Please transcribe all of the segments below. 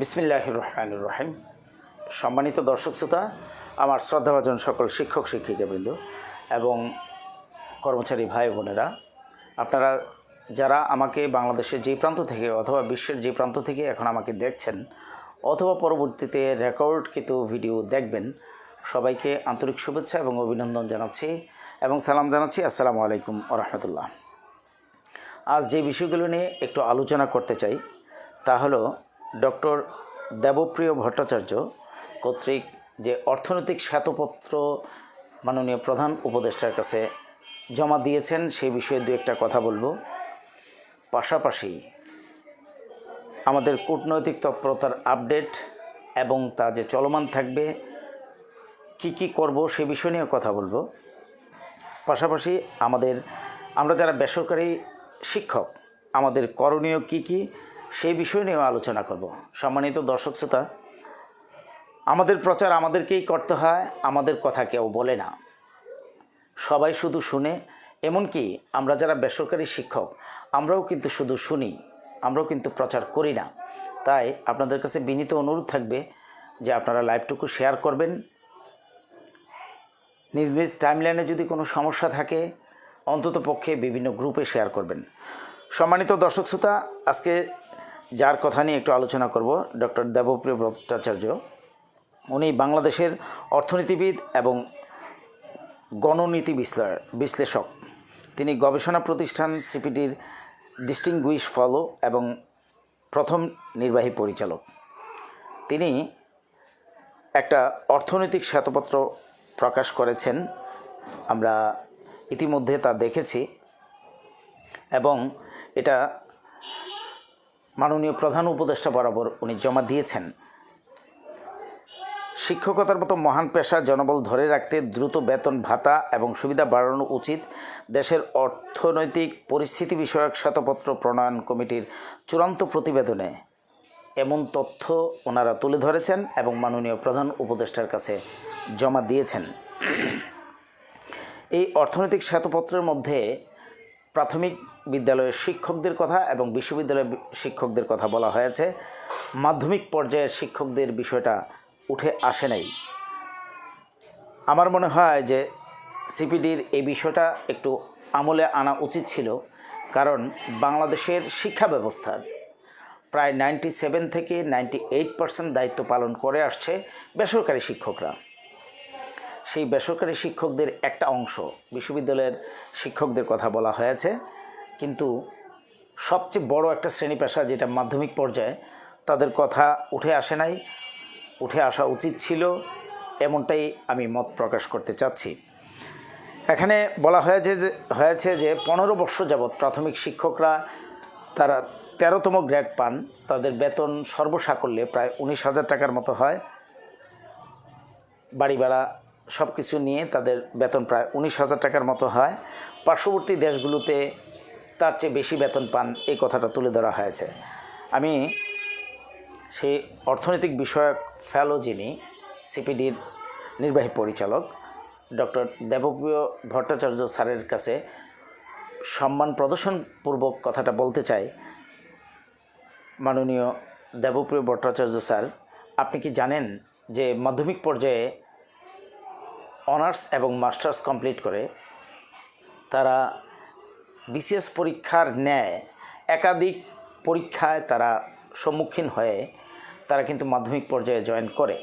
বিসমিল্লাহ রহমানুর রহিম সম্মানিত দর্শক শ্রোতা, আমার শ্রদ্ধাভাজন সকল শিক্ষক, শিক্ষিকাবৃন্দ এবং কর্মচারী ভাই বোনেরা, আপনারা যারা আমাকে বাংলাদেশের যে প্রান্ত থেকে অথবা বিশ্বের যে প্রান্ত থেকে এখন আমাকে দেখছেন অথবা পরবর্তীতে রেকর্ড কিন্তু ভিডিও দেখবেন, সবাইকে আন্তরিক শুভেচ্ছা এবং অভিনন্দন জানাচ্ছি এবং সালাম জানাচ্ছি। আসসালামু আলাইকুম রহমতুল্লাহ। আজ যে বিষয়গুলো নিয়ে একটু আলোচনা করতে চাই, তা হলো ডক্টর দেবপ্রিয় ভট্টাচার্য কর্তৃক যে অর্থনৈতিক শ্বেতপত্র মাননীয় প্রধান উপদেষ্টার কাছে জমা দিয়েছেন সেই বিষয়ে দু একটা কথা বলব। পাশাপাশি আমাদের কূটনৈতিক তৎপরতার আপডেট এবং তা যে চলমান থাকবে, কি কি করব সে বিষয় নিয়ে কথা বলব। পাশাপাশি আমাদের, আমরা যারা বেসরকারি শিক্ষক, আমাদের করণীয় কি কি সেই বিষয় নিয়েও আলোচনা করব। সম্মানিত দর্শক শ্রোতা, আমাদের প্রচার আমাদেরকেই করতে হয়, আমাদের কথা কেউ বলে না। সবাই শুধু শুনে, এমনকি আমরা যারা বেসরকারি শিক্ষক, আমরাও কিন্তু শুধু শুনি, আমরাও কিন্তু প্রচার করি না। তাই আপনাদের কাছে বিনীত অনুরোধ থাকবে যে আপনারা লাইভটুকু শেয়ার করবেন। নিজ নিজ টাইমলাইনে যদি কোনো সমস্যা থাকে অন্তত পক্ষে বিভিন্ন গ্রুপে শেয়ার করবেন। সম্মানিত দর্শক শ্রোতা, আজকে যার কথা নিয়ে একটু আলোচনা করব, ডক্টর দেবপ্রিয় ভট্টাচার্য। উনি বাংলাদেশের অর্থনীতিবিদ এবং গণনীতি বিশ্লা- বিশ্লেষক। তিনি গবেষণা প্রতিষ্ঠান সিপিডির ডিস্টিংগুইশ ফলো এবং প্রথম নির্বাহী পরিচালক। তিনি একটা অর্থনৈতিক শ্বেতপত্র প্রকাশ করেছেন, আমরা ইতিমধ্যে তা দেখেছি, এবং এটা মাননীয় প্রধান উপদেষ্টা বরাবর উনি জমা দিয়েছেন। শিক্ষকতার মতো মহান পেশা জনবল ধরে রাখতে দ্রুত বেতন ভাতা এবং সুবিধা বাড়ানো উচিত। দেশের অর্থনৈতিক পরিস্থিতি বিষয়ক শ্বেতপত্র প্রণয়ন কমিটির চূড়ান্ত প্রতিবেদনে এমন তথ্য ওনারা তুলে ধরেছেন এবং মাননীয় প্রধান উপদেষ্টার কাছে জমা দিয়েছেন। এই অর্থনৈতিক শ্বেতপত্রের মধ্যে প্রাথমিক বিদ্যালয়ের শিক্ষকদের কথা এবং বিশ্ববিদ্যালয়ের শিক্ষকদের কথা বলা হয়েছে। মাধ্যমিক পর্যায়ের শিক্ষকদের বিষয়টা উঠে আসে নাই। আমার মনে হয় যে সিপিডির এই বিষয়টা একটু আমলে আনা উচিত ছিল, কারণ বাংলাদেশের শিক্ষা ব্যবস্থার প্রায় নাইনটি সেভেন থেকে নাইনটি এইট পার্সেন্ট দায়িত্ব পালন করে আসছে বেসরকারি শিক্ষকরা। সেই বেসরকারি শিক্ষকদের একটা অংশ, বিশ্ববিদ্যালয়ের শিক্ষকদের কথা বলা হয়েছে। কিন্তু সবচেয়ে বড় একটা শ্রেণি পেশা যেটা মাধ্যমিক পর্যায়ে, তাদের কথা উঠে আসে নাই। উঠে আসা উচিত ছিল, এমনটাই আমি মত প্রকাশ করতে চাচ্ছি। এখানে বলা হয়েছে যে হয়েছে যে, পনেরো বর্ষ যাবৎ প্রাথমিক শিক্ষকরা তারা তেরোতম গ্রেড পান। তাদের বেতন সর্বসাকল্যে প্রায় উনিশ হাজার টাকার মতো হয়। বাড়ি ভাড়া সব কিছু নিয়ে তাদের বেতন প্রায় উনিশ হাজার টাকার মতো হয়। পার্শ্ববর্তী দেশগুলোতে তার চেয়ে বেশি বেতন পান এই কথাটা তুলে ধরা হয়েছে। আমি সেই অর্থনৈতিক বিষয়ক ফেলো যিনি, সিপিডির নির্বাহী পরিচালক, ডক্টর দেবপ্রিয় ভট্টাচার্য স্যারের কাছে সম্মান প্রদর্শনপূর্বক কথাটা বলতে চাই। মাননীয় দেবপ্রিয় ভট্টাচার্য স্যার, আপনি কি জানেন যে মাধ্যমিক পর্যায়ে অনার্স এবং মাস্টার্স কমপ্লিট করে তারা বিসিএস পরীক্ষার ন্যায় একাধিক পরীক্ষায় তারা সম্মুখীন হয়ে তারা কিন্তু মাধ্যমিক পর্যায়ে জয়েন করে।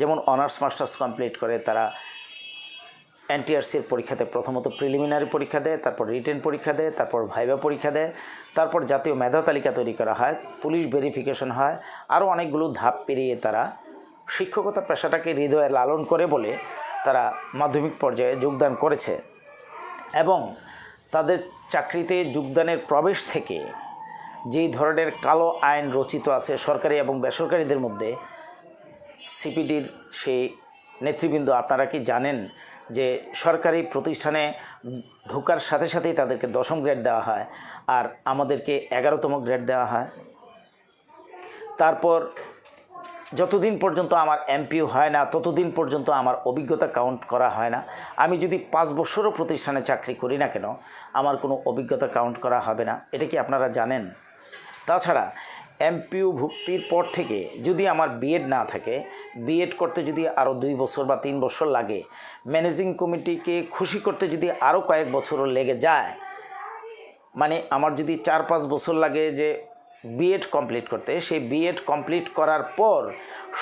যেমন অনার্স, মাস্টার্স কমপ্লিট করে তারা এনটিআরসির পরীক্ষাতে প্রথমত প্রিলিমিনারি পরীক্ষা দেয়, তারপর রিটেন পরীক্ষা দেয়, তারপর ভাইবা পরীক্ষা দেয়, তারপর জাতীয় মেধা তালিকা তৈরি করা হয়, পুলিশ ভেরিফিকেশন হয় আরও অনেকগুলো ধাপ পেরিয়ে তারা শিক্ষকতা পেশাটাকে হৃদয়ে লালন করে বলে তারা মাধ্যমিক পর্যায়ে যোগদান করেছে এবং তাদের চাকরিতে যোগদানের প্রবেশ থেকে যেই ধরনের কালো আইন রচিত আছে সরকারি এবং বেসরকারিদের মধ্যে, সিপিডির সেই নেতৃবৃন্দ আপনারা কি জানেন যে সরকারি প্রতিষ্ঠানে ঢোকার সাথে সাথেই তাদেরকে দশম গ্রেড দেওয়া হয় আর আমাদেরকে এগারোতম গ্রেড দেওয়া হয়? তারপর যতদিন পর্যন্ত আমার এমপিও হয় না, ততদিন পর্যন্ত আমার অভিজ্ঞতা কাউন্ট করা হয় না। আমি যদি পাঁচ বছরও প্রতিষ্ঠানে চাকরি করি না কেন, আমার কোনো অভিজ্ঞতা কাউন্ট করা হবে না। এটা কি আপনারা জানেন? তাছাড়া এমপিউ ভুক্তির পর থেকে যদি আমার বিএড না থাকে বিএড করতে যদি আরও দুই বছর বা তিন বছর লাগে ম্যানেজিং কমিটিকে খুশি করতে যদি আরও কয়েক বছরও লেগে যায় মানে আমার যদি চার পাঁচ বছর লাগে যে বিএড কমপ্লিট করতে। সেই বিএড কমপ্লিট করার পর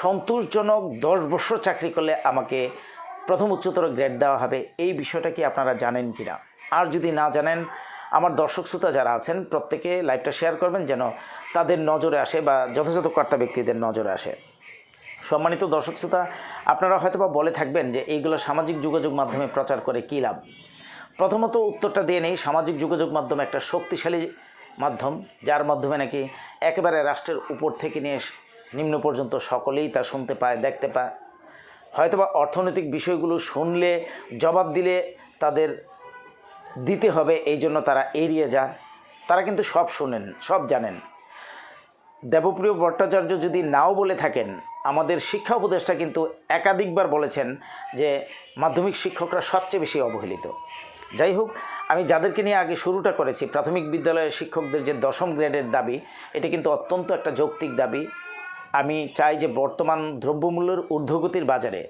সন্তোষজনক দশ বছর চাকরি করলে আমাকে প্রথম উচ্চতর গ্রেড দেওয়া হবে। এই বিষয়টা কি আপনারা জানেন কি না আর যদি না জানেন, আমার দর্শক শ্রোতা যারা আছেন, প্রত্যেকে লাইভটা শেয়ার করবেন যেন তাদের নজরে আসে বা যথাযথ কর্তা ব্যক্তিদের নজরে আসে। সম্মানিত দর্শক শ্রোতা, আপনারা হয়তো বা বলে থাকবেন যে এইগুলো সামাজিক যোগাযোগ মাধ্যমে প্রচার করে কী লাভ? প্রথমত উত্তরটা দিয়ে নেই, সামাজিক যোগাযোগ মাধ্যমে একটা শক্তিশালী মাধ্যম, যার মাধ্যমে নাকি একেবারে রাষ্ট্রের উপর থেকে নিয়ে নিম্ন পর্যন্ত সকলেই তা শুনতে পায়, দেখতে পায়। হয়তোবা অর্থনৈতিক বিষয়গুলো শুনলে, জবাব দিলে তাদের দিতে হবে, এই জন্য তারা এড়িয়ে যায় তারা কিন্তু সব শোনেন, সব জানেন। দেবপ্রিয় ভট্টাচার্য যদি নাও বলে থাকেন, আমাদের শিক্ষা উপদেষ্টা কিন্তু একাধিকবার বলেছেন যে মাধ্যমিক শিক্ষকরা সবচেয়ে বেশি অবহেলিত। যাই হোক, আমি যাদেরকে নিয়ে আগে শুরুটা করেছি, প্রাথমিক বিদ্যালয়ের শিক্ষকদের যে দশম গ্রেডের দাবি, এটা কিন্তু অত্যন্ত একটা যৌক্তিক দাবি। আমি চাই যে বর্তমান দ্রব্যমূল্যের ঊর্ধ্বগতির বাজারে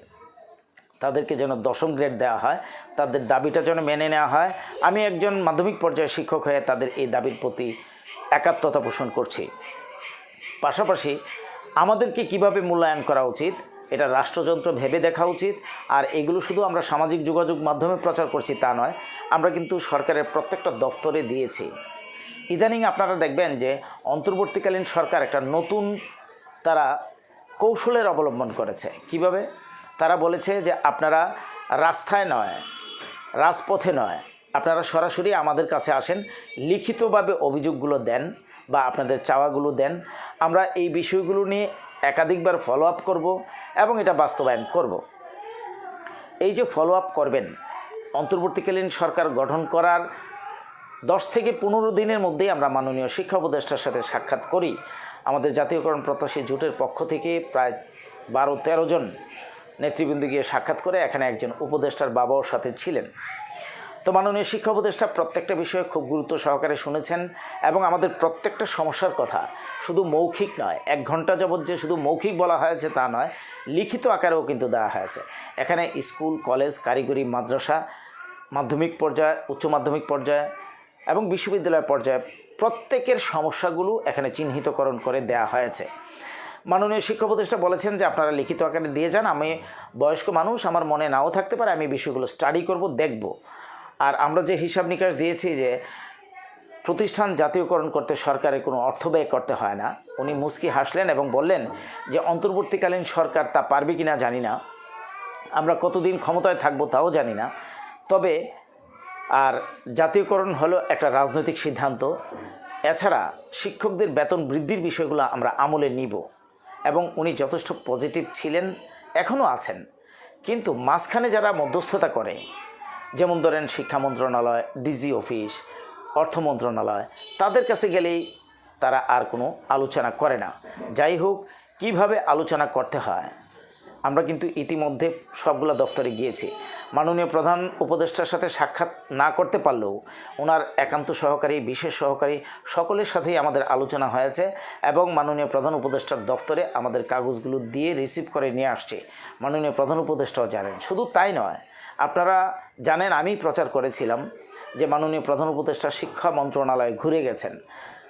তাদেরকে যেন দশম গ্রেড দেওয়া হয়, তাদের দাবিটা যেন মেনে নেওয়া হয়। আমি একজন মাধ্যমিক পর্যায়ের শিক্ষক হয়ে তাদের এই দাবির প্রতি একাত্মতা পোষণ করছি। পাশাপাশি আমাদেরকে কীভাবে মূল্যায়ন করা উচিত এটা রাষ্ট্রযন্ত্র ভেবে দেখা উচিত। আর এগুলো শুধু আমরা সামাজিক যোগাযোগ মাধ্যমে প্রচার করছি তা নয়, আমরা কিন্তু সরকারের প্রত্যেকটা দফতরে দিয়েছি। ইদানিং আপনারা দেখবেন যে অন্তর্বর্তীকালীন সরকার একটা নতুন তারা কৌশলের অবলম্বন করেছে। কীভাবে? তারা বলেছে যে আপনারা রাস্তায় নয়, রাজপথে নয়, আপনারা সরাসরি আমাদের কাছে আসেন, লিখিতভাবে অভিযোগগুলো দেন বা আপনাদের চাওয়াগুলো দেন। আমরা এই বিষয়গুলো নিয়ে একাধিকবার ফলো আপ করব এবং এটা বাস্তবায়ন করব। এই যে ফলো আপ করবেন অন্তর্বর্তীকালীন সরকার গঠন করার দশ থেকে পনেরো দিনের মধ্যেই আমরা মাননীয় শিক্ষা উপদেষ্টার সাথে সাক্ষাৎ করি আমাদের জাতীয়করণ প্রত্যাশী জোটের পক্ষ থেকে প্রায় বারো তেরো জন নেতৃবৃন্দ গিয়ে সাক্ষাৎ করে এখানে একজন উপদেষ্টার বাবাও সাথে ছিলেন তো মাননীয় শিক্ষা উপদেষ্টা প্রত্যেকটা বিষয়ে খুব গুরুত্ব সহকারে শুনেছেন এবং আমাদের প্রত্যেকটা সমস্যার কথা শুধু মৌখিক নয়, এক ঘণ্টা যাবৎ যে শুধু মৌখিক বলা হয়েছে তা নয়, লিখিত আকারেও কিন্তু দেওয়া হয়েছে। এখানে স্কুল, কলেজ, কারিগরি, মাদ্রাসা, মাধ্যমিক পর্যায়ে, উচ্চ মাধ্যমিক পর্যায়ে এবং বিশ্ববিদ্যালয় পর্যায়ে প্রত্যেকের সমস্যাগুলো এখানে চিহ্নিতকরণ করে দেয়া হয়েছে। মাননীয় শিক্ষা উপদেষ্টা বলেছেন যে আপনারা লিখিত আকারে দিয়ে যান, আমি বয়স্ক মানুষ, আমার মনে নাও থাকতে পারে, আমি বিষয়গুলো স্টাডি করব, দেখব। আর আমরা যে হিসাব নিকাশ দিয়েছি যে প্রতিষ্ঠান জাতীয়করণ করতে সরকারের কোনো অর্থ ব্যয় করতে হয় না, উনি মুস্কি হাসলেন এবং বললেন যে অন্তর্বর্তীকালীন সরকার তা পারবে কি না জানি না, আমরা কতদিন ক্ষমতায় থাকব তাও জানি না। তবে আর জাতীয়করণ হলো একটা রাজনৈতিক সিদ্ধান্ত, এছাড়া শিক্ষকদের বেতন বৃদ্ধির বিষয়গুলো আমরা আমলে নিব এবং উনি যথেষ্ট পজিটিভ ছিলেন, এখনও আছেন। কিন্তু মাঝখানে যারা মধ্যস্থতা করে যেমন ধরেন শিক্ষা মন্ত্রণালয়, ডিজি অফিস, অর্থ মন্ত্রণালয়, তাদের কাছে গেলেই তারা আর কোনো আলোচনা করে না। যাই হোক, কীভাবে আলোচনা করতে হয়? আমরা কিন্তু ইতিমধ্যে সবগুলো দফতরে গিয়েছি। মাননীয় প্রধান উপদেষ্টার সাথে সাক্ষাৎ না করতে পারলেও ওনার একান্ত সহকারী, বিশেষ সহকারী সকলের সাথেই আমাদের আলোচনা হয়েছে এবং মাননীয় প্রধান উপদেষ্টার দফতরে আমাদের কাগজগুলো দিয়ে রিসিভ করে নিয়ে আসছে। মাননীয় প্রধান উপদেষ্টাও জানেন। শুধু তাই নয় আপনারা জানেন আমি প্রচার করেছিলাম যে মাননীয় প্রধান উপদেষ্টা শিক্ষা মন্ত্রণালয়ে ঘুরে গেছেন।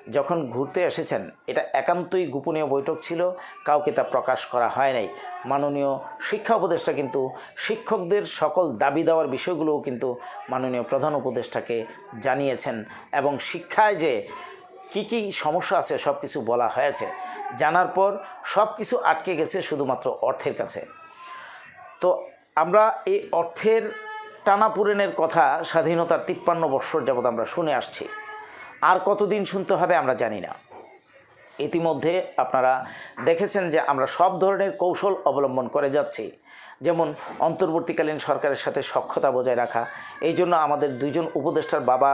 যখন ঘুরতে এসেছেন, এটা একান্তই গোপনীয় বৈঠক ছিল, কাউকে তা প্রকাশ করা হয় নাই। মাননীয় শিক্ষা উপদেষ্টা কিন্তু শিক্ষকদের সকল দাবি দেওয়ার বিষয়গুলোও কিন্তু মাননীয় প্রধান উপদেষ্টাকে জানিয়েছেন এবং শিক্ষায় যে কি কি সমস্যা আছে সব কিছু বলা হয়েছে। জানার পর সব কিছু আটকে গেছে শুধুমাত্র অর্থের কাছে। তো আমরা এই অর্থের টানাপূরণের কথা স্বাধীনতার তিপ্পান্ন বৎসর যাবৎ আমরা শুনে আসছি। আর কতদিন শুনতে হবে আমরা জানি না। ইতিমধ্যে আপনারা দেখেছেন যে আমরা সব ধরনের কৌশল অবলম্বন করে যাচ্ছি। যেমন অন্তর্বর্তীকালীন সরকারের সাথে সক্ষতা বজায় রাখা, এই জন্য আমাদের দুইজন উপদেষ্টার বাবা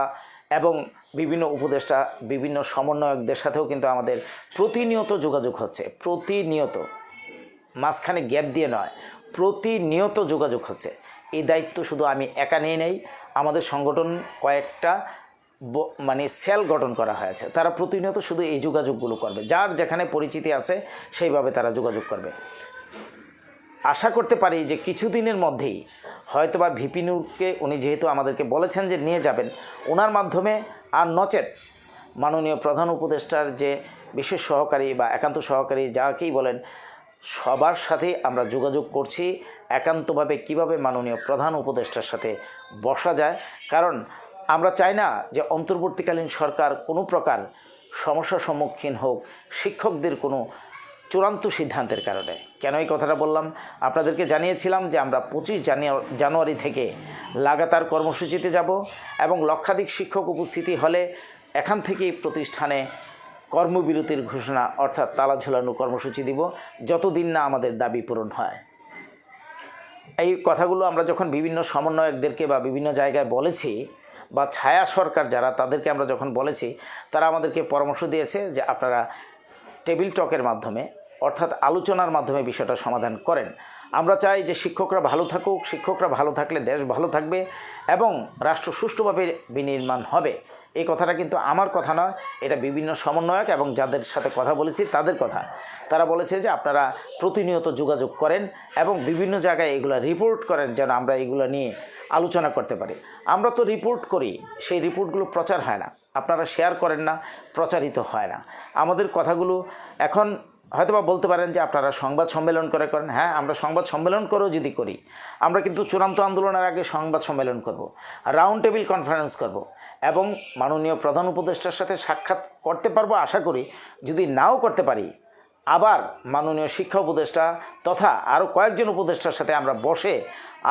এবং বিভিন্ন উপদেষ্টা, বিভিন্ন সমন্বয়কদের সাথেও কিন্তু আমাদের প্রতিনিয়ত যোগাযোগ হচ্ছে। প্রতিনিয়ত। মাঝখানে গ্যাপ দিয়ে নয় প্রতিনিয়ত যোগাযোগ হচ্ছে। এই দায়িত্ব শুধু আমি একা নিয়ে নেই, আমাদের সংগঠন কয়েকটা মানে সেল গঠন করা হয়েছে। তারা প্রতিনিয়ত শুধু এই যোগাযোগগুলো করবে। যার যেখানে পরিচিতি আছে, সেইভাবে তারা যোগাযোগ করবে। আশা করতে পারি যে কিছুদিনের মধ্যেই হয়তোবা ভিপি নূরকে উনি যেহেতু আমাদেরকে বলেছেন যে নিয়ে যাবেন, ওনার মাধ্যমে আর নচেত মাননীয় প্রধান উপদেষ্টার যে বিশেষ সহকারী বা একান্ত সহকারী যাকেই বলেন সবার সাথে আমরা যোগাযোগ করছি, একান্তভাবে কীভাবে মাননীয় প্রধান উপদেষ্টার সাথে বসা যায়। কারণ আমরা চাই না যে অন্তর্বর্তীকালীন সরকার কোনো প্রকার সমস্যার সম্মুখীন হোক, শিক্ষকদের কোনো চূড়ান্ত সিদ্ধান্তের কারণে। কেন এই কথাটা বললাম? আপনাদেরকে জানিয়েছিলাম যে আমরা পঁচিশ জানুয়ারি থেকে লাগাতার কর্মসূচিতে যাব এবং লক্ষাধিক শিক্ষক উপস্থিতি হলে এখান থেকেই প্রতিষ্ঠানে কর্মবিরতির ঘোষণা, অর্থাৎ তালা ঝুলানো কর্মসূচি দিব, যতদিন না আমাদের দাবি পূরণ হয়। এই কথাগুলো আমরা যখন বিভিন্ন সমন্বয়কদেরকে বা বিভিন্ন জায়গায় বলেছি, বা ছায়া সরকার যারা, তাদেরকে আমরা যখন বলেছি, তারা আমাদেরকে পরামর্শ দিয়েছে যে আপনারা টেবিল টকের মাধ্যমে, অর্থাৎ আলোচনার মাধ্যমে বিষয়টা সমাধান করেন। আমরা চাই যে শিক্ষকরা ভালো থাকুক, শিক্ষকরা ভালো থাকলে দেশ ভালো থাকবে এবং রাষ্ট্র সুষ্ঠুভাবে বিনির্মাণ হবে। এই কথাটা কিন্তু আমার কথা নয়, এটা বিভিন্ন সমন্বয়ক এবং যাদের সাথে কথা বলেছি তাদের কথা। তারা বলেছে যে আপনারা প্রতিনিয়ত যোগাযোগ করেন এবং বিভিন্ন জায়গায় এগুলো রিপোর্ট করেন যেন আমরা এগুলো নিয়ে আলোচনা করতে পারি। আমরা তো রিপোর্ট করি, সেই রিপোর্টগুলো প্রচার হয় না। আপনারা শেয়ার করেন না, প্রচারিত হয় না। আমাদের কথাগুলো এখন হয়তোবা বলতে পারেন যে আপনারা সংবাদ সম্মেলন করে করেন। হ্যাঁ আমরা সংবাদ সম্মেলন করেও যদি করি, আমরা কিন্তু চূড়ান্ত আন্দোলনের আগে সংবাদ সম্মেলন করব রাউন্ড টেবিল কনফারেন্স করব। এবং মাননীয় প্রধান উপদেষ্টার সাথে সাক্ষাৎ করতে পারব আশা করি। যদি নাও করতে পারি, আবার মাননীয় শিক্ষা উপদেষ্টা তথা আরও কয়েকজন উপদেষ্টার সাথে আমরা বসে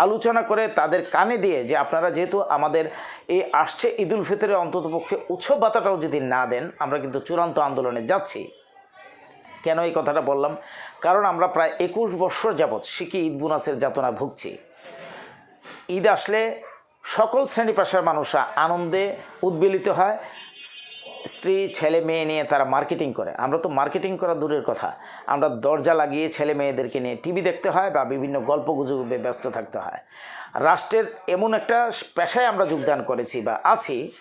আলোচনা করে তাদের কানে দিয়ে যে আপনারা যেহেতু আমাদের এই আসছে ঈদুল ফিতরের অন্ততপক্ষে উৎসব বাতাটাও যদি না দেন, আমরা কিন্তু চূড়ান্ত আন্দোলনে যাচ্ছি। কেন এই কথাটা বললাম? কারণ আমরা প্রায় একুশ বছর যাবৎ শিখি ঈদ বোনাসের যাতনা ভুগছি। ঈদ আসলে সকল শ্রেণি পেশার মানুষরা আনন্দে উদ্বেলিত হয়। স্ত্রী, ছেলে, মেয়ে নিয়ে তারা মার্কেটিং করে। আমরা তো মার্কেটিং করা দূরের কথা। আমরা দরজা লাগিয়ে ছেলে মেয়েদেরকে নিয়ে টিভি দেখতে হয় বা বিভিন্ন গল্প গুজবে ব্যস্ত থাকতে হয়। রাষ্ট্রের এমন একটা পেশায় আমরা যোগদান করেছি বা আছি।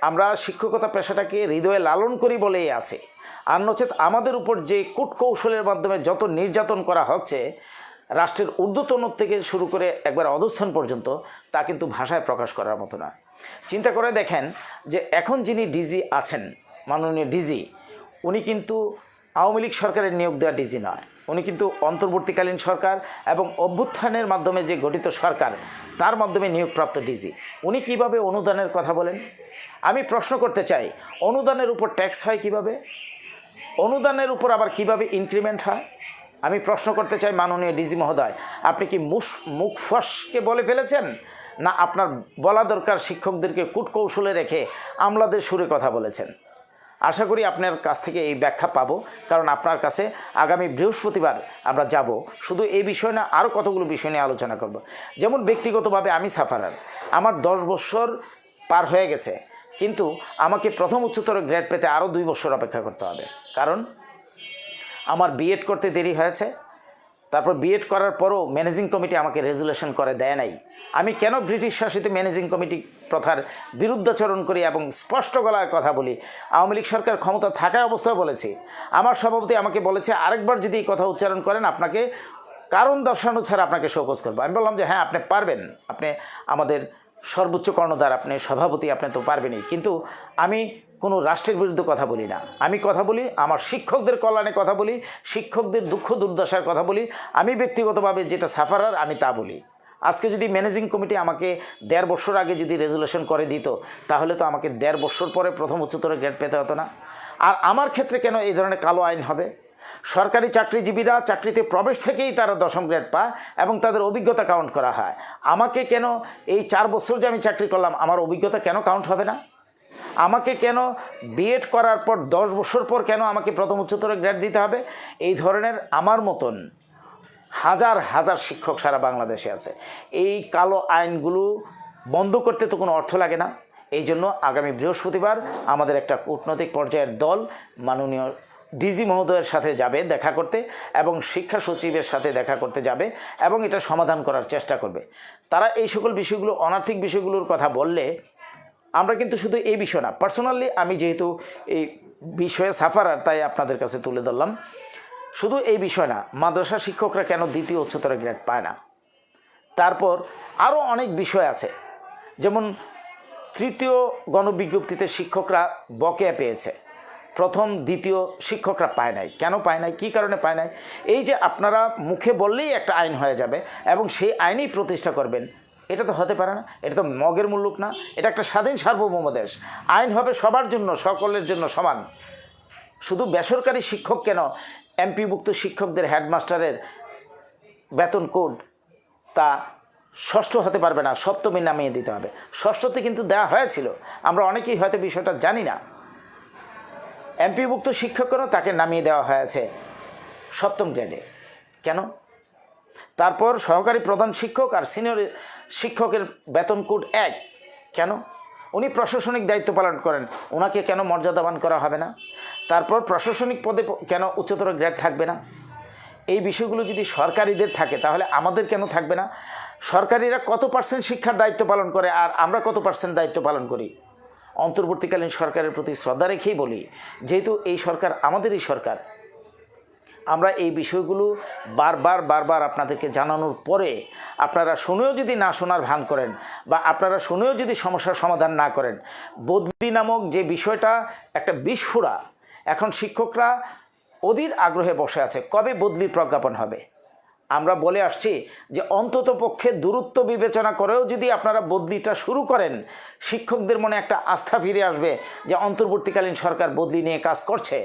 আমরা শিক্ষকতা পেশাটাকে হৃদয়ে লালন করি বলেই আছে। আর নচেত আমাদের উপর যে কূটকৌশলের মাধ্যমে যত নির্যাতন করা হচ্ছে রাষ্ট্রের ঊর্ধ্বতন থেকে শুরু করে একবার অধস্থান পর্যন্ত তা কিন্তু ভাষায় প্রকাশ করার মতো না চিন্তা করে দেখেন যে এখন যিনি ডিজি আছেন, মাননীয় ডিজি, উনি কিন্তু আওয়ামী লীগ সরকারের নিয়োগ দেওয়া ডিজি নয়। উনি কিন্তু অন্তর্বর্তীকালীন সরকার এবং অভ্যুত্থানের মাধ্যমে যে গঠিত সরকার, তার মাধ্যমে নিয়োগপ্রাপ্ত ডিজি। উনি কীভাবে অনুদানের কথা বলেন? আমি প্রশ্ন করতে চাই, অনুদানের উপর ট্যাক্স হয় কীভাবে? অনুদানের উপর আবার কীভাবে ইনক্রিমেন্ট হয়? আমি প্রশ্ন করতে চাই মাননীয় ডিজি মহোদয়, আপনি কি মুস মুখ ফসকে বলে ফেলেছেন? না, আপনার বলা দরকার শিক্ষকদেরকে কূটকৌশলে রেখে আমলাদের সুরে কথা বলেছেন। আশা করি আপনার কাছ থেকে এই ব্যাখ্যা পাবো, কারণ আপনার কাছে আগামী বৃহস্পতিবার আমরা যাব। শুধু এই বিষয় না, আরও কতগুলো বিষয় নিয়ে আলোচনা করব। যেমন ব্যক্তিগতভাবে আমি সাফারার। আমার দশ বছর পার হয়ে গেছে, কিন্তু আমাকে প্রথম উচ্চতর গ্রেড পেতে আরও দুই বছর অপেক্ষা করতে হবে। কারণ আমার বিএড করতে দেরি হয়েছে। তারপর বিএড করার পরও ম্যানেজিং কমিটি আমাকে রেজুলেশন করে দেয় নাই। আমি কেন ব্রিটিশ শাসিত ম্যানেজিং কমিটি প্রথার বিরুদ্ধাচরণ করি এবং স্পষ্ট গলায় কথা বলি? আওয়ামী লীগ সরকার ক্ষমতা থাকা অবস্থায় বলেছি। আমার সভাপতি আমাকে বলেছে, আরেকবার যদি এই কথা উচ্চারণ করেন, আপনাকে কারণ দর্শানো ছাড়া আপনাকে শোকজ করব। আমি বললাম যে হ্যাঁ আপনি পারবেন। আপনি আমাদের সর্বোচ্চ কর্ণধার, আপনি সভাপতি, আপনি তো পারবেনই। কিন্তু আমি কোনো রাষ্ট্রের বিরুদ্ধে কথা বলি না। আমি কথা বলি, আমার শিক্ষকদের কল্যাণে কথা বলি, শিক্ষকদের দুঃখ দুর্দশার কথা বলি, আমি ব্যক্তিগতভাবে যেটা সাফারার, আমি তা বলি। আজকে যদি ম্যানেজিং কমিটি আমাকে দেড় বছর আগে যদি রেজুলেশন করে দিত, তাহলে তো আমাকে দেড় বছর পরে প্রথম উচ্চতর গ্রেড পেতে হতো না। আর আমার ক্ষেত্রে কেন এই ধরনের কালো আইন হবে? সরকারি চাকরিজীবীরা চাকরিতে প্রবেশ থেকেই তারা দশম গ্রেড পায় এবং তাদের অভিজ্ঞতা কাউন্ট করা হয়। আমাকে কেন এই চার বছর যে আমি চাকরি করলাম, আমার অভিজ্ঞতা কেন কাউন্ট হবে না? আমাকে কেন বিএড করার পর দশ বছর পর কেন আমাকে প্রথম উচ্চতর গ্রেড দিতে হবে? এই ধরনের আমার মতন হাজার হাজার শিক্ষক সারা বাংলাদেশে আছে। এই কালো আইনগুলো বন্ধ করতে তো কোনো অর্থ লাগে না। এই জন্য আগামী বৃহস্পতিবার আমাদের একটা কূটনৈতিক পর্যায়ের দল মাননীয় ডিজি মহোদয়ের সাথে যাবে দেখা করতে এবং শিক্ষা সচিবের সাথে দেখা করতে যাবে এবং এটা সমাধান করার চেষ্টা করবে। তারা এই সকল বিষয়গুলো অনার্থিক বিষয়গুলোর কথা বললে আমরা কিন্তু শুধু এই বিষয় না পার্সোনালি আমি যেহেতু এই বিষয়ে সাফারার তাই আপনাদের কাছে তুলে ধরলাম, শুধু এই বিষয় না, মাদ্রাসা শিক্ষকরা কেন দ্বিতীয় উচ্চতর গ্রেড পায় না? তারপর আরও অনেক বিষয় আছে, যেমন তৃতীয় গণবিজ্ঞপ্তিতে শিক্ষকরা বকেয়া পেয়েছে, প্রথম দ্বিতীয় শিক্ষকরা পায় নাই। কেন পায় নাই? কী কারণে পায় নাই? এই যে আপনারা মুখে বললেই একটা আইন হয়ে যাবে এবং সেই আইনই প্রতিষ্ঠা করবেন এটা তো হতে পারে না, এটা তো মগের মুল্লুক না, এটা একটা স্বাধীন সার্বভৌম দেশ আইন হবে সবার জন্য, সকলের জন্য সমান। শুধু বেসরকারি শিক্ষক কেন? এমপিভুক্ত শিক্ষকদের হেডমাস্টারের বেতন কোড তা ষষ্ঠ হতে পারবে না, সপ্তমী নামিয়ে দিতে হবে। ষষ্ঠতে কিন্তু দেওয়া হয়েছিল, আমরা অনেকেই হয়তো বিষয়টা জানি না। এমপিভুক্ত শিক্ষকেরও তাকে নামিয়ে দেওয়া হয়েছে সপ্তম গ্রেডে? কেন? তারপর সহকারী প্রধান শিক্ষক আর সিনিয়র শিক্ষকের বেতন কোড এক। কেন? উনি প্রশাসনিক দায়িত্ব পালন করেন। ওনাকে কেন মর্যাদাবান করা হবে না? তারপর প্রশাসনিক পদে কেন উচ্চতর গ্রেড থাকবে না? এই বিষয়গুলো যদি সরকারিদের থাকে, তাহলে আমাদের কেন থাকবে না? সরকারিরা কত পার্সেন্ট শিক্ষার দায়িত্ব পালন করে আর আমরা কত পার্সেন্ট দায়িত্ব পালন করি? অন্তর্বর্তীকালীন সরকারের প্রতি শ্রদ্ধা রেখেই বলি, যেহেতু এই সরকার আমাদেরই সরকার আমরা এই বিষয়গুলো বারবার বারবার আপনাদেরকে জানানোর পরে আপনারা শুনেও যদি না শোনার ভান করেন বা আপনারা শুনেও যদি সমস্যার সমাধান না করেন, বদলি নামক যে বিষয়টা একটা বিস্ফোরা, এখন শিক্ষকরা অধীর আগ্রহে বসে আছে, কবে বদলির প্রজ্ঞাপন হবে? আমরা বলে আসছি যে অন্তত পক্ষে দূরত্ব বিবেচনা করেও যদি আপনারা বদলিটা শুরু করেন, শিক্ষকদের মনে একটা আস্থা ফিরে আসবে যে অন্তর্বর্তীকালীন সরকার বদলি নিয়ে কাজ করছে।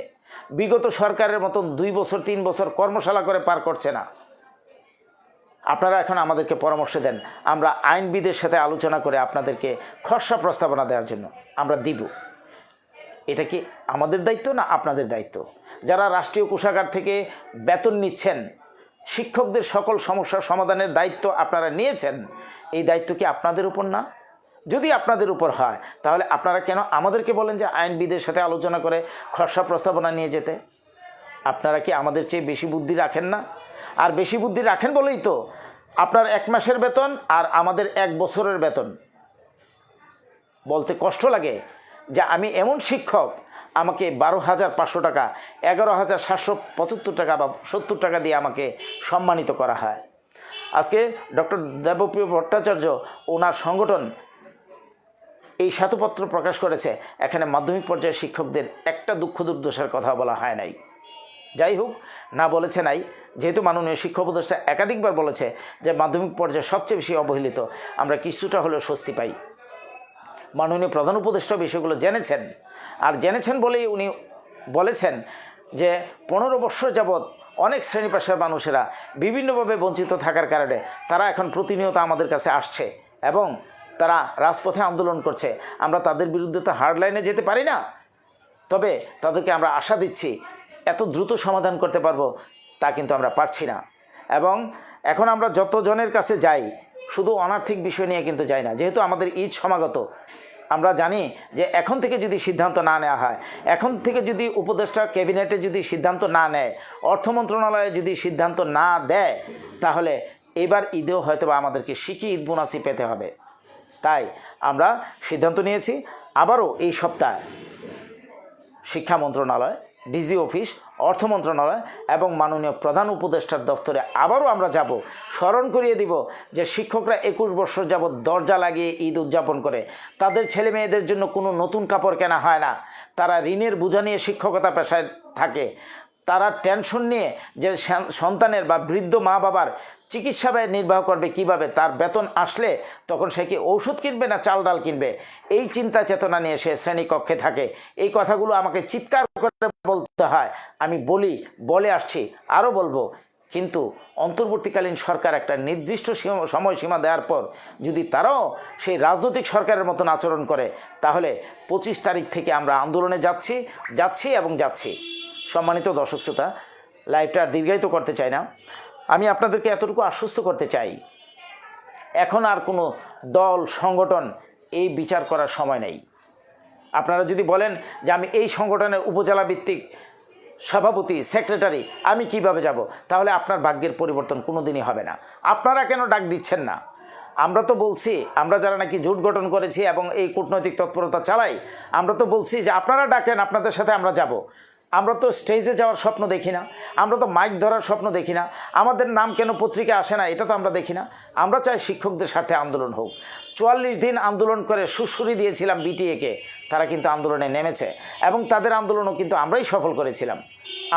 বিগত সরকারের মতন দুই বছর, তিন বছর কর্মশালা করে পার করছে না। আপনারা এখন আমাদেরকে পরামর্শ দেন। আমরা আইনবিদের সাথে আলোচনা করে আপনাদেরকে খসড়া প্রস্তাবনা দেওয়ার জন্য আমরা দিব। এটা কি আমাদের দায়িত্ব না আপনাদের দায়িত্ব? যারা রাষ্ট্রীয় কোষাগার থেকে বেতন নিচ্ছেন, শিক্ষকদের সকল সমস্যার সমাধানের দায়িত্ব আপনারা নিয়েছেন, এই দায়িত্ব কি আপনাদের উপর না? যদি আপনাদের উপর হয়, তাহলে আপনারা কেন আমাদেরকে বলেন যে আইনবিদের সাথে আলোচনা করে খসড়া প্রস্তাবনা নিয়ে যেতে? আপনারা কি আমাদের চেয়ে বেশি বুদ্ধি রাখেন না? আর বেশি বুদ্ধি রাখেন বলেই তো আপনার এক মাসের বেতন আর আমাদের এক বছরের বেতন। বলতে কষ্ট লাগে যে আমি এমন শিক্ষক, আমাকে বারো হাজার পাঁচশো টাকা, এগারো হাজার সাতশো পঁচাত্তর টাকা বা সত্তর টাকা দিয়ে আমাকে সম্মানিত করা হয়। আজকে ডক্টর দেবপ্রিয় ভট্টাচার্য, ওনার সংগঠন এই শ্বেতপত্র প্রকাশ করেছে। এখানে মাধ্যমিক পর্যায়ের শিক্ষকদের একটা দুঃখ দুর্দশার কথা বলা হয় নাই। যাই হোক, না বলেছে নাই। যেহেতু মাননীয় শিক্ষা উপদেষ্টা একাধিকবার বলেছে যে মাধ্যমিক পর্যায়ে সবচেয়ে বেশি অবহেলিত, আমরা কিছুটা হলেও স্বস্তি পাই। মাননীয় প্রধান উপদেষ্টা বিষয়গুলো জেনেছেন। আর জেনেছেন বলেই উনি বলেছেন যে পনেরো বৎসর যাবৎ অনেক শ্রেণি পেশার মানুষেরা বিভিন্নভাবে বঞ্চিত থাকার কারণে তারা এখন প্রতিনিয়ত আমাদের কাছে আসছে এবং তারা রাজপথে আন্দোলন করছে। আমরা তাদের বিরুদ্ধে তো হার্ড লাইনে যেতে পারি না। তবে তাদেরকে আমরা আশা দিচ্ছি, এত দ্রুত সমাধান করতে পারব তা কিন্তু আমরা পারছি না। এবং এখন আমরা যতজনের কাছে যাই, শুধু অনার্থিক বিষয় নিয়ে কিন্তু যাই না। যেহেতু আমাদের ঈদ সমাগত, আমরা জানি যে এখন থেকে যদি সিদ্ধান্ত না নেওয়া হয়, এখন থেকে যদি উপদেষ্টা ক্যাবিনেটে যদি সিদ্ধান্ত না নেয়, অর্থ মন্ত্রণালয়ে যদি সিদ্ধান্ত না দেয়, তাহলে এবার ঈদেও হয়তো বা আমাদেরকে শিখি ঈদ বোনাসি পেতে হবে। তাই আমরা সিদ্ধান্ত নিয়েছি আবারও এই সপ্তাহে শিক্ষা মন্ত্রণালয়, ডিজি অফিস, অর্থ মন্ত্রণালয় এবং মাননীয় প্রধান উপদেষ্টার দপ্তরে আবারও আমরা যাব। স্মরণ করিয়ে দিব যে শিক্ষকরা একুশ বছর যাবৎ দরজা লাগিয়ে ঈদ উদযাপন করে। তাদের ছেলে মেয়েদের জন্য কোনো নতুন কাপড় কেনা হয় না। তারা ঋণের বোঝা নিয়ে শিক্ষকতা পেশায় থাকে। তারা টেনশন নিয়ে যে সন্তানের বা বৃদ্ধ মা বাবার চিকিৎসা ব্যয় নির্বাহ করবে কীভাবে, তার বেতন আসলে তখন সে কি ঔষধ কিনবে না চাল ডাল কিনবে? এই চিন্তা চেতনা নিয়ে সে শ্রেণীকক্ষে থাকে। এই কথাগুলো আমাকে চিৎকার করে বলতে হয়। আমি বলি, বলে আসছি আরও বলব। কিন্তু অন্তর্বর্তীকালীন সরকার একটা নির্দিষ্ট সীমা- সময়সীমা দেওয়ার পর যদি তারাও সেই রাজনৈতিক সরকারের মতন আচরণ করে, তাহলে পঁচিশ তারিখ থেকে আমরা আন্দোলনে যাচ্ছি যাচ্ছি এবং যাচ্ছি। সম্মানিত দর্শক শ্রোতা লাইভটা আর দীর্ঘায়িত করতে চাই না। আমি আপনাদেরকে এতটুকু আশ্বস্ত করতে চাই, এখন আর কোনো দল, সংগঠন এই বিচার করার সময় নেই। আপনারা যদি বলেন যে আমি এই সংগঠনের উপজেলা ভিত্তিক সভাপতি সেক্রেটারি আমি কীভাবে যাব? তাহলে আপনার ভাগ্যের পরিবর্তন কোনো দিনই হবে না। আপনারা কেন ডাক দিচ্ছেন না? আমরা তো বলছি, আমরা যারা নাকি জোট গঠন করেছি এবং এই কূটনৈতিক তৎপরতা চালাই, আমরা তো বলছি যে আপনারা ডাকেন, আপনাদের সাথে আমরা যাব। আমরা তো স্টেজে যাওয়ার স্বপ্ন দেখি না, আমরা তো মাইক ধরার স্বপ্ন দেখি না, আমাদের নাম কেন পত্রিকা আসে না, এটা তো আমরা দেখি না। আমরা চাই শিক্ষকদের সাথে আন্দোলন হোক। চুয়াল্লিশ দিন আন্দোলন করে সুশ্রী দিয়েছিলাম বিটিএকে তারা কিন্তু আন্দোলনে নেমেছে এবং তাদের আন্দোলনও কিন্তু আমরাই সফল করেছিলাম।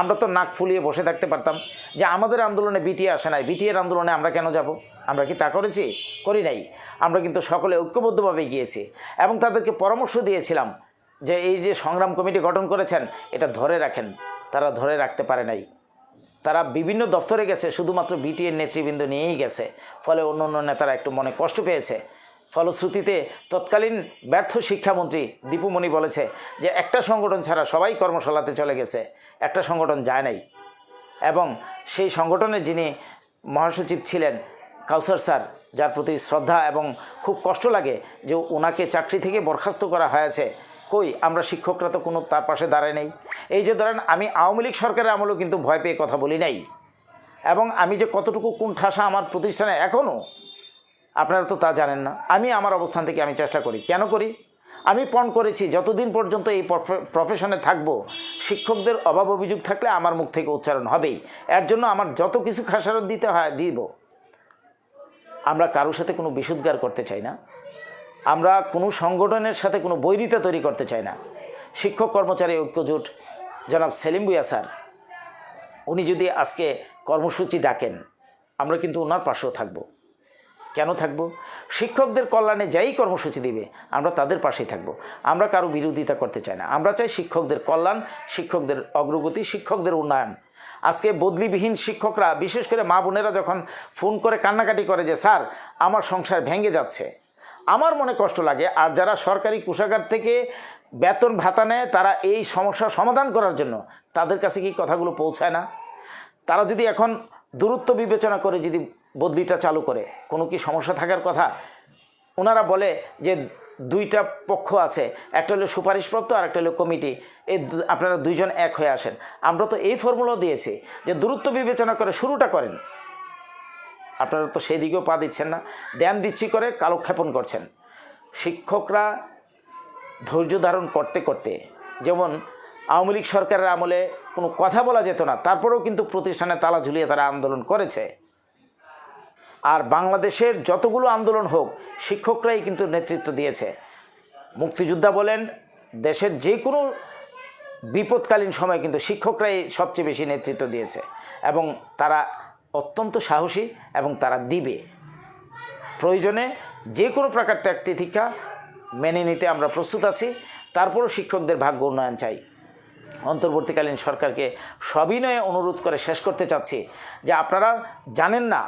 আমরা তো নাক ফুলিয়ে বসে থাকতে পারতাম যে আমাদের আন্দোলনে বিটিএ আসে নাই বিটিএর আন্দোলনে আমরা কেন যাব? আমরা কি তা করেছি? করি নাই। আমরা কিন্তু সকলে ঐক্যবদ্ধভাবে গিয়েছি এবং তাদেরকে পরামর্শ দিয়েছিলাম যে এই যে সংগ্রাম কমিটি গঠন করেছেন, এটা ধরে রাখেন। তারা ধরে রাখতে পারে নাই। তারা বিভিন্ন দফতরে গেছে, শুধুমাত্র বিটিএর নেতৃবৃন্দ নিয়েই গেছে। ফলে অন্য অন্য নেতারা একটু মনে কষ্ট পেয়েছে। ফলশ্রুতিতে তৎকালীন ব্যর্থ শিক্ষামন্ত্রী দীপুমণি বলেছে যে, একটা সংগঠন ছাড়া সবাই কর্মশালাতে চলে গেছে, একটা সংগঠন যায় নাই। এবং সেই সংগঠনের যিনি মহাসচিব ছিলেন, কাউসার স্যার, যার প্রতি শ্রদ্ধা এবং খুব কষ্ট লাগে যে ওনাকে চাকরি থেকে বরখাস্ত করা হয়েছে কই? আমরা শিক্ষকরা তো কোনো তার পাশে দাঁড়ায় নেই। এই যে ধরেন, আমি আওয়ামী লীগ সরকারের আমলেও কিন্তু ভয় পেয়ে কথা বলি নাই। এবং আমি যে কতটুকু কোন ঠাসা আমার প্রতিষ্ঠানে এখনও আপনারা তো তা জানেন না। আমি আমার অবস্থান থেকে আমি চেষ্টা করি। কেন করি? আমি পণ করেছি, যতদিন পর্যন্ত এই প্রফে- প্রফেশনে থাকব, শিক্ষকদের অভাব অভিযোগ থাকলে আমার মুখ থেকে উচ্চারণ হবেই। এর জন্য আমার যত কিছু খাসারত দিতে হয়, দিব। আমরা কারোর সাথে কোনো বিশুদ্ধার করতে চাই না। আমরা কোনো সংগঠনের সাথে কোনো বৈরিতা তৈরি করতে চাই না। শিক্ষক কর্মচারী ঐক্যজোট জনাব সেলিম বুয়া স্যার, উনি যদি আজকে কর্মসূচি ডাকেন, আমরা কিন্তু ওনার পাশেও থাকব। কেন থাকব? শিক্ষকদের কল্যাণে যাই কর্মসূচি দিবে, আমরা তাদের পাশেই থাকব। আমরা কারও বিরোধিতা করতে চাই না। আমরা চাই শিক্ষকদের কল্যাণ, শিক্ষকদের অগ্রগতি, শিক্ষকদের উন্নয়ন। আজকে বদলিবিহীন শিক্ষকরা, বিশেষ করে মা বোনেরা যখন ফোন করে কান্নাকাটি করে যে, স্যার, আমার সংসার ভেঙে যাচ্ছে। আমার মনে কষ্ট লাগে আর যারা সরকারি কোষাগার থেকে বেতন ভাতা নেয়, তারা এই সমস্যার সমাধান করার জন্য তাদের কাছে কি কথাগুলো পৌঁছায় না? তারা যদি এখন দূরত্ব বিবেচনা করে যদি বদলিটা চালু করে, কোনো কি সমস্যা থাকার কথা? ওনারা বলে যে দুইটা পক্ষ আছে, একটা হলো সুপারিশপ্রাপ্ত আর একটা হলো কমিটি। এই আপনারা দুইজন এক হয়ে আসেন। আমরা তো এই ফর্মুলাও দিয়েছি যে দূরত্ব বিবেচনা করে শুরুটা করেন। আপনারা তো সেই দিকেও পা দিচ্ছেন না। দ্যান দিচ্ছি করে কালক্ষেপণ করছেন। শিক্ষকরা ধৈর্য ধারণ করতে করতে, যেমন আওয়ামী লীগ সরকারের আমলে কোনো কথা বলা যেত না, তারপরেও কিন্তু প্রতিষ্ঠানে তালা ঝুলিয়ে তারা আন্দোলন করেছে। আর বাংলাদেশের যতগুলো আন্দোলন হোক, শিক্ষকরাই কিন্তু নেতৃত্ব দিয়েছে। মুক্তিযোদ্ধা বলেন, দেশের যে কোনো বিপদকালীন সময় কিন্তু শিক্ষকরাই সবচেয়ে বেশি নেতৃত্ব দিয়েছে। এবং তারা অত্যন্ত সাহসী এবং তারা দিবে। প্রয়োজনে যে কোনো প্রকার ত্যাগ তিথিকা মেনে নিতে আমরা প্রস্তুত আছি। তারপরও শিক্ষকদের ভাগ্য উন্নয়ন চাই। অন্তর্বর্তীকালীন সরকারকে সবিনয়ে অনুরোধ করে শেষ করতে চাচ্ছি যে আপনারা জানেন না,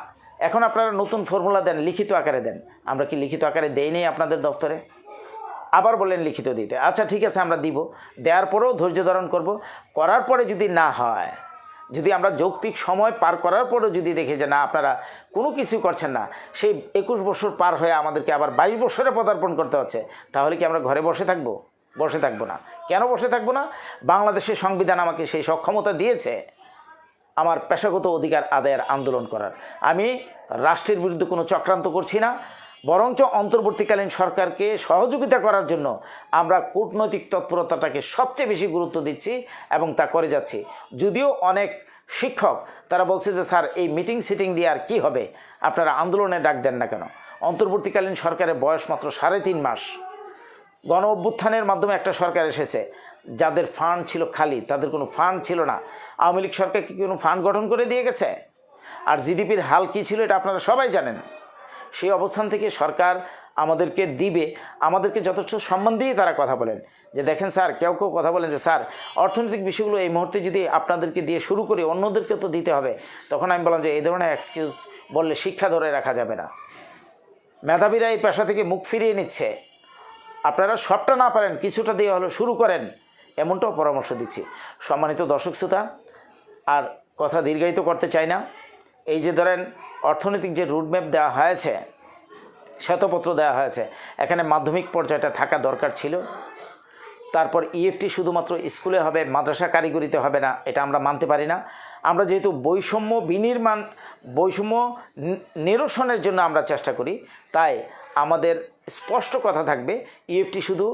এখন আপনারা নতুন ফর্মুলা দেন, লিখিত আকারে দেন। আমরা কি লিখিত আকারে দেই নেই আপনাদের দপ্তরে আবার বলেন লিখিত দিতে। আচ্ছা ঠিক আছে, আমরা দিব। দেওয়ার পরেও ধৈর্য ধারণ করব। করার পরে যদি না হয় যদি আমরা যৌক্তিক সময় পার করার পরেও যদি দেখি যে না, আপনারা কোনো কিছু করছেন না, সেই একুশ বছর পার হয়ে আমাদেরকে আবার বাইশ বছরে পদার্পণ করতে হচ্ছে, তাহলে কি আমরা ঘরে বসে থাকব? বসে থাকব না। কেন বসে থাকব না? বাংলাদেশের সংবিধান আমাকে সেই সক্ষমতা দিয়েছে আমার পেশাগত অধিকার আদায়ের আন্দোলন করার। আমি রাষ্ট্রের বিরুদ্ধে কোনো চক্রান্ত করছি না বরঞ্চ অন্তর্বর্তীকালীন সরকারকে সহযোগিতা করার জন্য আমরা কূটনৈতিক তৎপরতাটাকে সবচেয়ে বেশি গুরুত্ব দিচ্ছি এবং তা করে যাচ্ছি। যদিও অনেক শিক্ষক তারা বলছে যে, স্যার, এই মিটিং সিটিং দিয়ে আর কী হবে? আপনারা আন্দোলনে ডাক দেন না কেন? অন্তর্বর্তীকালীন সরকারের বয়স মাত্র সাড়ে তিন মাস। গণ অভ্যুত্থানের মাধ্যমে একটা সরকার এসেছে। যাদের ফান্ড ছিল খালি, তাদের কোনো ফান্ড ছিল না। আওয়ামী লীগ সরকার কি কোনো ফান্ড গঠন করে দিয়ে গেছে? আর জিডিপির হাল কী ছিল, এটা আপনারা সবাই জানেন। সেই অবস্থান থেকে সরকার আমাদেরকে দিবে। আমাদেরকে যথেষ্ট সম্মান দিয়ে তারা কথা বলেন। যে দেখেন স্যার, কেউ কেউ কথা বলেন যে, স্যার, অর্থনৈতিক বিষয়গুলো এই মুহূর্তে যদি আপনাদেরকে দিয়ে শুরু করি, অন্যদেরকে তো দিতে হবে। তখন আমি বললাম যে, এই ধরনের এক্সকিউজ বললে শিক্ষা ধরে রাখা যাবে না। মেধাবীরা এই পেশা থেকে মুখ ফিরিয়ে নিচ্ছে। আপনারা সবটা না পারেন, কিছুটা দিয়ে হলো শুরু করেন, এমনটাও পরামর্শ দিচ্ছি। সম্মানিত দর্শক শ্রোতা, আর কথা দীর্ঘায়িত করতে চাই না। এই যে ধরেন অর্থনৈতিক যে রুটম্যাপ দেওয়া হয়েছে, শ্বেতপত্র দেওয়া হয়েছে, এখানে মাধ্যমিক পর্যায়টা থাকা দরকার ছিল। তারপর ইএফটি শুধুমাত্র স্কুলে হবে, মাদ্রাসা কারিগরিতে হবে না, এটা আমরা মানতে পারি না। আমরা যেহেতু বৈষম্য বিনির্মাণ, বৈষম্য নিরসনের জন্য আমরা চেষ্টা করি, তাই আমাদের স্পষ্ট কথা থাকবে ইএফটি শুধু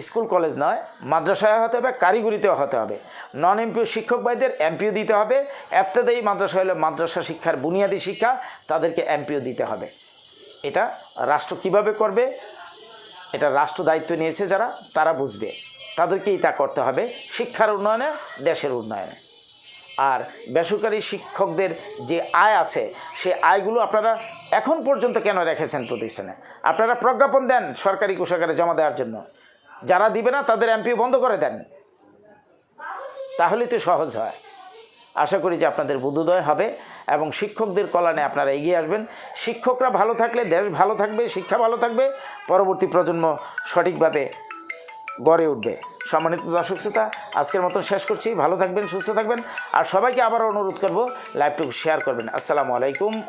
স্কুল কলেজ নয় মাদ্রাসায় হতে হবে, কারিগরিতেও হতে হবে। নন এমপিও শিক্ষক ভাইদের এমপিও দিতে হবে। এফতেদায়ী মাদ্রাসা হলে মাদ্রাসা শিক্ষার বুনিয়াদী শিক্ষা, তাদেরকে এমপিও দিতে হবে। এটা রাষ্ট্র কীভাবে করবে? এটা রাষ্ট্র দায়িত্ব নিয়েছে যারা, তারা বুঝবে। তাদেরকেই তা করতে হবে শিক্ষার উন্নয়নে, দেশের উন্নয়নে। আর বেসরকারি শিক্ষকদের যে আয় আছে, সে আয়গুলো আপনারা এখন পর্যন্ত কেন রেখেছেন প্রতিষ্ঠানে? আপনারা প্রজ্ঞাপন দেন সরকারি কোষাগারে জমা দেওয়ার জন্য। যারা দিবে না, তাদের এমপি বন্ধ করে দেন। তাহলে তো সহজ হয়। আশা করি যে আপনাদের বুদ্ধোদয় হবে এবং শিক্ষকদের কল্যাণে আপনারা এগিয়ে আসবেন। শিক্ষকরা ভালো থাকলে, দেশ ভালো থাকবে, শিক্ষা ভালো থাকবে, পরবর্তী প্রজন্ম সঠিকভাবে গড়ে উঠবে। সম্মানিত দর্শক শ্রোতা, আজকের মতন শেষ করছি। ভালো থাকবেন, সুস্থ থাকবেন। আর সবাইকে আবার অনুরোধ করব, লাইভটুকু শেয়ার করবেন। আসসালামু আলাইকুম।